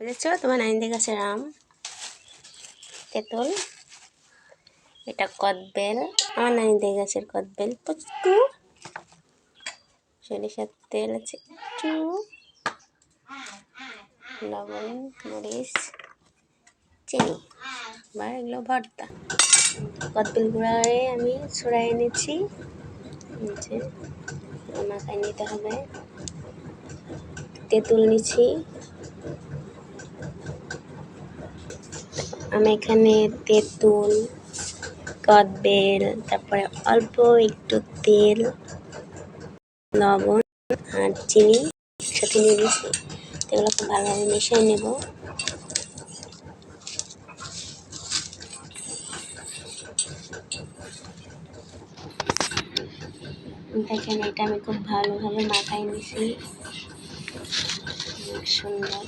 বুঝেছ তোমার নাইনদের গাছের আম তেঁতুল এটা কদবেল আমার নাইনদের গাছের কদবেল পুচকু সরিষার তেল আছে একটু লবণ মরিচ চিনি বা এগুলো ভর্তা কদবেল গুঁড়ারে আমি ছড়াই এনেছি মাখায় নিতে হবে তেঁতুল নিচ্ছি আমি এখানে তেঁতুল কদবেল তারপরে অল্প একটু তেল, লবণ আর চিনি একসাথে নিয়ে নিয়েছি এগুলো খুব ভালোভাবে মিশিয়ে নেব। দেখেন, এটা আমি খুব ভালোভাবে মাথায় নিছি। সুন্দর।